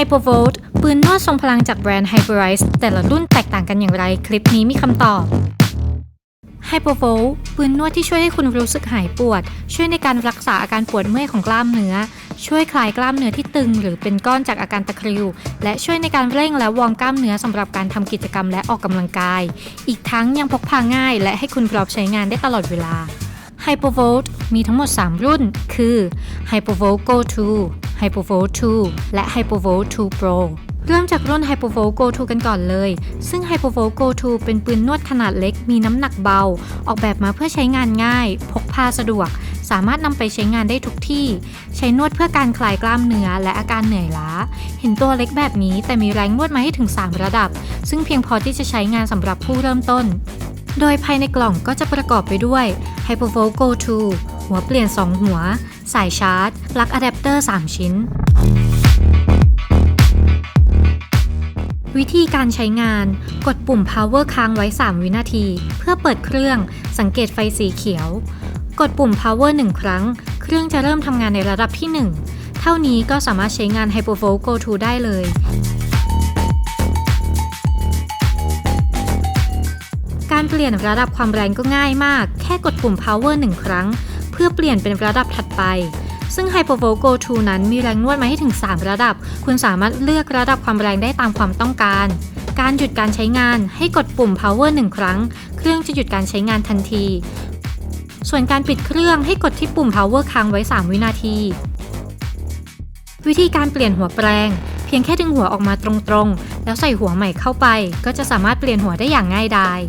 Hypervolt ปืนนวดทรงพลังจากแบรนด์ Hyperice แต่ละรุ่นแตกต่างกันอย่างไร คลิปนี้มีคำตอบ Hypervolt ปืนนวดที่ช่วยให้คุณรู้สึกหายปวด ช่วยในการรักษาอาการปวดเมื่อยของกล้ามเนื้อ ช่วยคลายกล้ามเนื้อที่ตึง หรือเป็นก้อนจากอาการตะคริว และช่วยในการเร่งและวอร์มกล้ามเนื้อสำหรับการทำกิจกรรมและออกกำลังกาย อีกทั้งยังพกพาง่าย และให้คุณพร้อมใช้งานได้ตลอดเวลา Hypervolt มีทั้งหมด 3 รุ่น คือ Hypervolt Go 2 Hypervolt 2 และ Hypervolt 2 Pro เริ่มจากรุ่น Hypervolt Go 2 กันก่อนเลย ซึ่ง Hypervolt Go 2 เป็นปืนนวดขนาดเล็กมีน้ำหนักเบา ออกแบบมาเพื่อใช้งานง่าย พกพาสะดวก สามารถนำไปใช้งานได้ทุกที่ ใช้นวดเพื่อการคลายกล้ามเนื้อและอาการเหนื่อยล้า เห็นตัวเล็กแบบนี้แต่มีแรงนวดมาให้ถึง 3 ระดับ ซึ่งเพียงพอที่จะใช้งานสำหรับผู้เริ่มต้น โดยภายในกล่องก็จะประกอบไปด้วย Hypervolt Go 2 หัวเปลี่ยน 2 หัว สายชาร์จ ปลั๊กอะแดปเตอร์ 3 ชิ้น วิธีการใช้งาน กดปุ่ม power ค้างไว้ 3 วินาที เพื่อเปิดเครื่อง สังเกตไฟสีเขียว กดปุ่ม power 1 ครั้ง เครื่องจะเริ่มทำงานในระดับที่ 1 เท่านี้ก็สามารถใช้งาน Hypervolt Go 2ได้เลยการเปลี่ยนระดับความแรงก็ง่ายมาก แค่กดปุ่ม power 1 ครั้ง เพื่อเปลี่ยนเป็นระดับถัดไป ซึ่ง Hypervolt Go 2 นั้นมีแรงนวดมาให้ถึง 3 ระดับ คุณสามารถเลือกระดับความแรงได้ตามความต้องการ การหยุดการใช้งานให้กดปุ่ม power 1 ครั้ง เครื่องจะหยุดการใช้งานทันที ส่วนการปิดเครื่องให้กดที่ปุ่ม power ค้างไว้ 3 วินาที วิธีการเปลี่ยนหัวแปลงเพียงแค่ดึงหัวออกมาตรงๆ แล้วใส่หัวใหม่เข้าไป ก็จะสามารถเปลี่ยนหัวได้อย่างง่ายดาย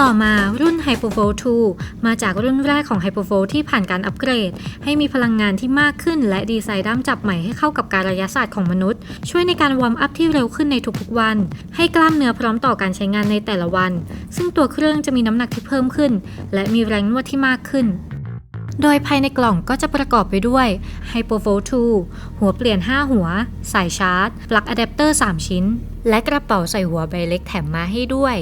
ต่อมารุ่น Hypervolt 2 มาจากรุ่นแรกของ Hypervolt ที่ผ่านการอัปเกรด ให้มีพลังงานที่มากขึ้น และดีไซน์ด้ามจับใหม่ให้เข้ากับการระยะศาสตร์ของมนุษย์ ช่วยในการวอร์มอัพที่เร็วขึ้นในทุกๆวัน ให้กล้ามเนื้อพร้อมต่อการใช้งานในแต่ละวัน ซึ่งตัวเครื่องจะมีน้ำหนักที่เพิ่มขึ้น และมีแรงนวดที่มากขึ้นโดยภายในกล่องก็จะประกอบไปด้วย Hypervolt 2 หัวเปลี่ยน 5 หัว สายชาร์จ ปลั๊กอะแดปเตอร์ 3 ชิ้น และกระเป๋าใส่หัวใบเล็กแถมมาให้ด้วย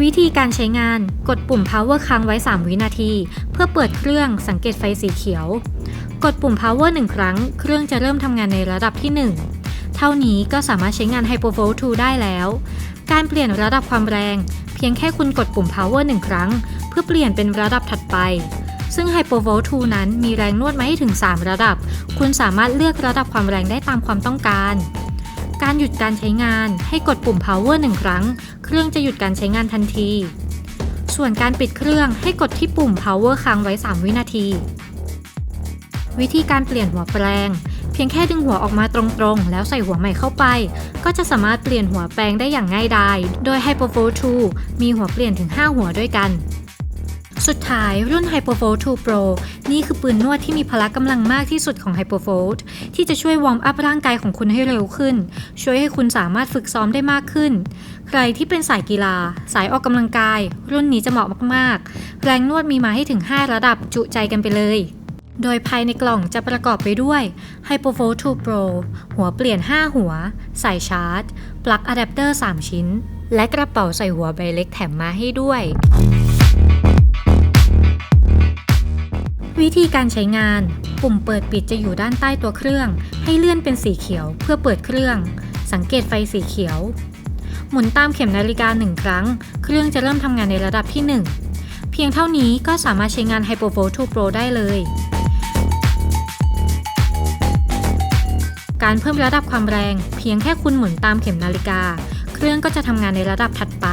วิธีการใช้งานกดปุ่ม power ค้างไว้ 3 วินาที เพื่อเปิดเครื่องสังเกตไฟสีเขียว กดปุ่ม power 1 ครั้ง เครื่องจะเริ่มทำงานในระดับที่ 1 เท่านี้ก็สามารถใช้งาน Hypervolt 2 ได้แล้ว การเปลี่ยนระดับความแรง เพียงแค่คุณกดปุ่ม power 1 ครั้ง เพื่อเปลี่ยนเป็นระดับถัดไป ซึ่ง Hypervolt 2 นั้นมีแรงนวดมาให้ถึง 3 ระดับ คุณสามารถเลือกระดับความแรงได้ตามความต้องการ การหยุดการใช้งานให้กดปุ่ม power 1 ครั้ง เครื่องจะหยุดการใช้งานทันที ส่วนการปิดเครื่องให้กดที่ปุ่ม power ค้างไว้ 3 วินาที วิธีการเปลี่ยนหัวแปลง เพียงแค่ดึงหัวออกมาตรงๆ แล้วใส่หัวใหม่เข้าไป ก็จะสามารถเปลี่ยนหัวแปลงได้อย่างง่ายดาย โดย Hypervolt 2มีหัวเปลี่ยนถึง 5 หัวด้วยกัน สุดท้ายรุ่น Hypervolt 2 Pro นี่คือปืนนวดที่มีพละกำลังมากที่สุดของ Hypervolt ที่จะช่วยวอร์มอัพร่างกายของคุณให้เร็วขึ้น ช่วยให้คุณสามารถฝึกซ้อมได้มากขึ้น ใครที่เป็นสายกีฬา สายออกกำลังกาย รุ่นนี้จะเหมาะมากๆ แรงนวดมีมาให้ถึง 5 ระดับจุใจกันไปเลยโดยภายในกล่องจะประกอบไปด้วย Hypervolt 2 Pro หัวเปลี่ยน 5 หัว สายชาร์จ ปลั๊กอะแดปเตอร์ 3 ชิ้น และกระเป๋าใส่หัวใบเล็กแถมมาให้ด้วย วิธีการใช้งาน ปุ่มเปิดปิดจะอยู่ด้านใต้ตัวเครื่อง ให้เลื่อนเป็นสีเขียวเพื่อเปิดเครื่อง สังเกตไฟสีเขียว หมุนตามเข็มนาฬิกาหนึ่งครั้ง เครื่องจะเริ่มทำงานในระดับที่ 1 เพียงเท่านี้ก็สามารถใช้งาน Hypervolt 2 Pro ได้เลย การเพิ่มระดับความแรง เพียงแค่คุณหมุนตามเข็มนาฬิกา เครื่องก็จะทำงานในระดับถัดไป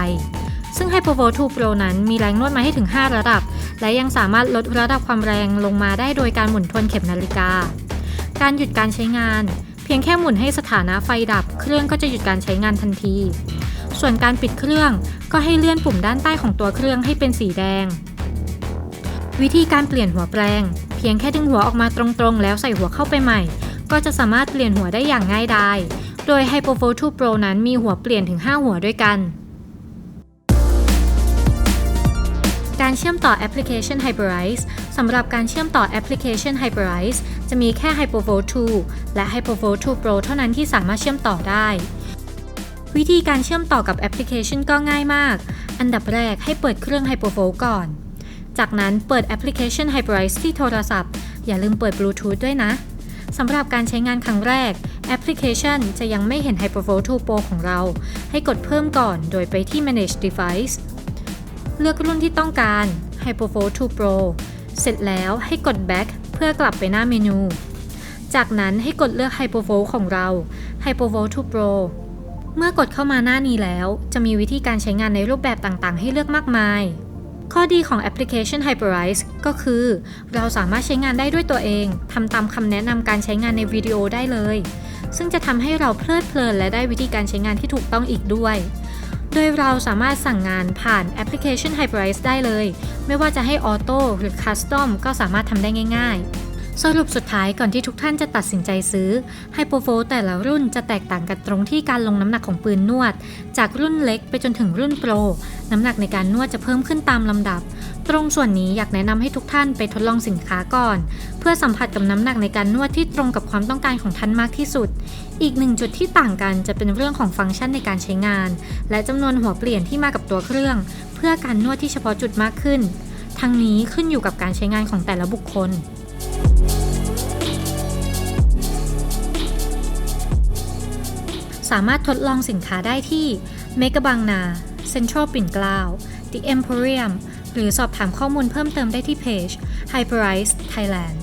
ซึ่ง Hypervolt 2 Pro นั้นมีแรงนวดมาให้ถึง 5 ระดับ และยังสามารถลดระดับความแรงลงมาได้โดยการหมุนทวนเข็มนาฬิกา การหยุดการใช้งาน เพียงแค่หมุนให้สถานะไฟดับ เครื่องก็จะหยุดการใช้งานทันที ส่วนการปิดเครื่องก็ให้เลื่อนปุ่มด้านใต้ของตัวเครื่องให้เป็นสีแดง วิธีการเปลี่ยนหัวแปลง เพียงแค่ดึงหัวออกมาตรงๆ แล้วใส่หัวเข้าไปใหม่ ก็จะสามารถเปลี่ยนหัวได้อย่างง่ายดาย โดย Hypervolt 2 Pro นั้นมีหัวเปลี่ยนถึง 5 หัวด้วยกัน การเชื่อมต่อแอปพลิเคชัน Hyperice สำหรับการเชื่อมต่อแอปพลิเคชัน Hyperice จะมีแค่ Hypervolt 2 และ Hypervolt 2 Pro เท่านั้นที่สามารถเชื่อมต่อได้ วิธีการเชื่อมต่อกับแอปพลิเคชันก็ง่ายมาก อันดับแรกให้เปิดเครื่อง Hypervolt ก่อน จากนั้นเปิดแอปพลิเคชัน Hyperice ที่โทรศัพท์ อย่าลืมเปิดบลูทูธด้วยนะ สำหรับการใช้งานครั้งแรกแอปพลิเคชันจะยังไม่เห็น HyperFlow 2 Pro ของเรา ให้กดเพิ่มก่อนโดยไปที่ Manage Device เลือกรุ่นที่ต้องการ HyperFlow 2 Pro เสร็จแล้วให้กด Back เพื่อกลับไปหน้าเมนู จากนั้นให้กดเลือก HyperFlow ของเรา HyperFlow 2 Pro เมื่อกดเข้ามาหน้านี้แล้ว จะมีวิธีการใช้งานในรูปแบบต่างๆ ให้เลือกมากมาย ข้อดีของแอปพลิเคชัน Hyperice ก็คือ เราสามารถใช้งานได้ด้วยตัวเองทำตามคำแนะนำการใช้งานในวิดีโอได้เลย ซึ่งจะทำให้เราเพลิดเพลินและได้วิธีการใช้งานที่ถูกต้องอีกด้วย โดยเราสามารถสั่งงานผ่านแอปพลิเคชัน Hyperice ได้เลย ไม่ว่าจะให้ออโต้หรือคัสตอมก็สามารถทำได้ง่าย ๆ สรุปสุดท้ายก่อนที่ทุกท่านจะตัดสินใจซื้อไฮโปโฟแต่ละรุ่นจะแตกต่างกันตรงที่การลงน้ำหนักของปืนนวด จากรุ่นเล็กไปจนถึงรุ่นโปร น้ำหนักในการนวดจะเพิ่มขึ้นตามลำดับ ตรงส่วนนี้อยากแนะนำให้ทุกท่านไปทดลองสินค้าก่อน เพื่อสัมผัสกับน้ำหนักในการนวดที่ตรงกับความต้องการของท่านมากที่สุด อีกหนึ่งจุดที่ต่างกันจะเป็นเรื่องของฟังก์ชันในการใช้งาน และจำนวนหัวเปลี่ยนที่มากับตัวเครื่อง เพื่อการนวดที่เฉพาะจุดมากขึ้น ทั้งนี้ขึ้นอยู่กับการใช้งานของแต่ละบุคคล สามารถทดลองสินค้าได้ที่เมกะบางนา เซ็นทรัลปิ่นเกล้า The Emporium หรือสอบถามข้อมูลเพิ่มเติมได้ที่เพจ Hyperice Thailand